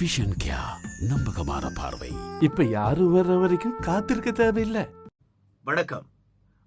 Vision கியா நம்பகமான பார்வை. இப்ப யாரும் வர்ற வரைக்கும் காத்திருக்க தேவையில்லை. வணக்கம்.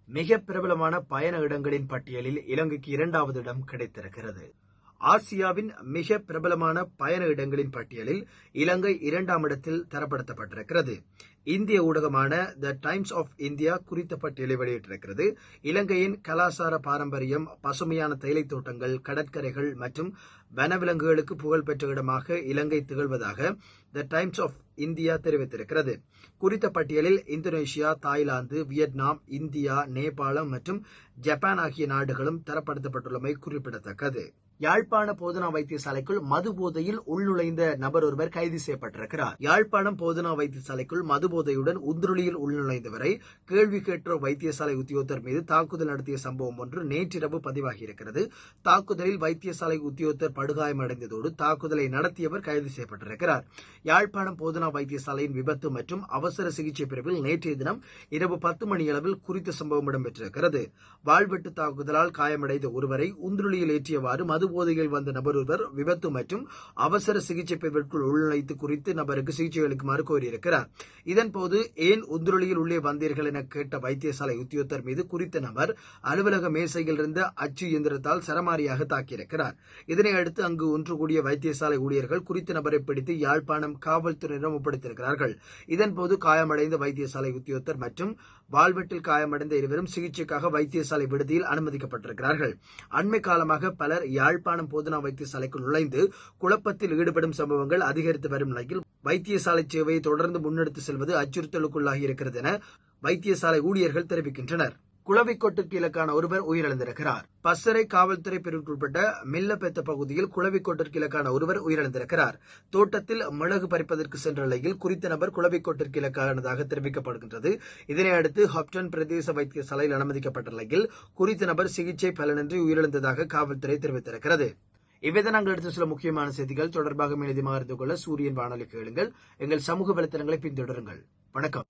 மிக பிரபலமான பயண இடங்களின் பட்டியலில் இலங்கைக்கு இரண்டாவது இடம் கிடைத்திருக்கிறது. ஆசியாவின் மிக பிரபலமான பயண இடங்களின் பட்டியலில் இலங்கை இரண்டாம் இடத்தில் தரப்படுத்தப்பட்டிருக்கிறது. இந்திய ஊடகமான த டைம்ஸ் ஆஃப் இந்தியா குறித்த பட்டியலை வெளியிட்டிருக்கிறது. இலங்கையின் கலாசார பாரம்பரியம் பசுமையான தேயிலை தோட்டங்கள் கடற்கரைகள் மற்றும் வனவிலங்குகளுக்கு புகழ்பெற்ற இடமாக இலங்கை திகழ்வதாக த டைம்ஸ் ஆஃப் இந்தியா தெரிவித்திருக்கிறது. குறித்த பட்டியலில் இந்தோனேஷியா தாய்லாந்து வியட்நாம் இந்தியா நேபாளம் மற்றும் ஜப்பான் ஆகிய நாடுகளும் தரப்படுத்தப்பட்டுள்ளமை குறிப்பிடத்தக்கது. யாழ்ப்பாண போதனா வைத்தியசாலைக்குள் மது போதையில் உள்நுழைந்த நபர் ஒருவர் கைது செய்யப்பட்டிருக்கிறார். யாழ்ப்பாணம் போதனா வைத்தியசாலைக்குள் மது போதையுடன் உந்துருளியில் உள்நுழைந்தவரை கேள்வி கேட்ட வைத்தியசாலை உத்தியோகத்தர் மீது தாக்குதல் நடத்திய சம்பவம் ஒன்று நேற்றிரவு பதிவாகியிருக்கிறது. தாக்குதலில் வைத்தியசாலை உத்தியோகத்தர் படுகாயமடைந்ததோடு தாக்குதலை நடத்தியவர் கைது செய்யப்பட்டிருக்கிறார். யாழ்ப்பாணம் போதனா வைத்தியசாலையின் விபத்து மற்றும் அவசர சிகிச்சை பிரிவில் நேற்றைய தினம் இரவு பத்து மணியளவில் குறித்த சம்பவம் இடம்பெற்றிருக்கிறது. வாழ்வெட்டு தாக்குதலால் காயமடைந்த ஒருவரை உந்துருளியில் ஏற்றியவாறு மது போதையில் வந்த நபர் ஒருவர் விபத்து மற்றும் அவசர சிகிச்சை பிரிவிற்குள் உள்நுழைத்து குறித்து நபருக்கு சிகிச்சை அளிக்குமாறு கோரியிருக்கிறார். இதன்போது ஏன் உந்துருளியில் உள்ளே வந்தீர்கள் என கேட்ட வைத்தியசாலை உத்தியோகத்தர் மீது குறித்த நபர் அலுவலக மேசையில் இருந்த அச்சு இயந்திரத்தால் சரமாரியாக தாக்கியிருக்கிறார். இதனை அடுத்து அங்கு ஒன்று கூடிய வைத்தியசாலை ஊழியர்கள் குறித்த நபரை பிடித்து யாழ்ப்பாணம் காவல்துறையிடம் ஒப்படைத்திருக்கிறார்கள். இதன்போது காயமடைந்த வைத்தியசாலை உத்தியோகத்தர் மற்றும் வால்வெட்டில் காயமடைந்த இருவரும் சிகிச்சைக்காக வைத்தியசாலை விடுதியில் அனுமதிக்கப்பட்டிருக்கிறார்கள். அண்மை காலமாக பலர் யாழ்ப்பாணம் போதனா வைத்தியசாலைக்குள் நுழைந்து குழப்பத்தில் ஈடுபடும் சம்பவங்கள் அதிகரித்து வரும் நிலையில் வைத்தியசாலை சேவையை தொடர்ந்து முன்னெடுத்து செல்வது அச்சுறுத்தலுக்குள்ளாகி இருக்கிறது என வைத்தியசாலை ஊழியர்கள் தெரிவிக்கின்றனர். குளவிக்கோட்டுக்கு இலக்கான ஒருவர் உயிரிழந்திருக்கிறார். பசரை காவல்துறை பிரிவுக்குட்பட்ட மில்லபெத்த பகுதியில் குளவிக்கோட்டிற்கு இலக்கான ஒருவர் உயிரிழந்திருக்கிறார். தோட்டத்தில் மிளகு பறிப்பதற்கு சென்ற நிலையில் குறித்த நபர் குளவிக்கோட்டிற்கு இலக்கானதாக தெரிவிக்கப்படுகின்றது. இதனை அடுத்து ஹப்டன் பிரதேச வைத்தியசாலையில் அனுமதிக்கப்பட்ட நிலையில் குறித்த நபர் சிகிச்சை பலனின்றி உயிரிழந்ததாக காவல்துறை தெரிவித்திருக்கிறது. இவ்வித நாங்கள் எடுத்த சில முக்கியமான செய்திகள். தொடர்பாக மேலதிகமாக அறிந்து கொள்ள சூரியன் வானொலி கேளுங்கள். எங்கள் சமூக வலைத்தளங்களை பின்தொடருங்கள். வணக்கம்.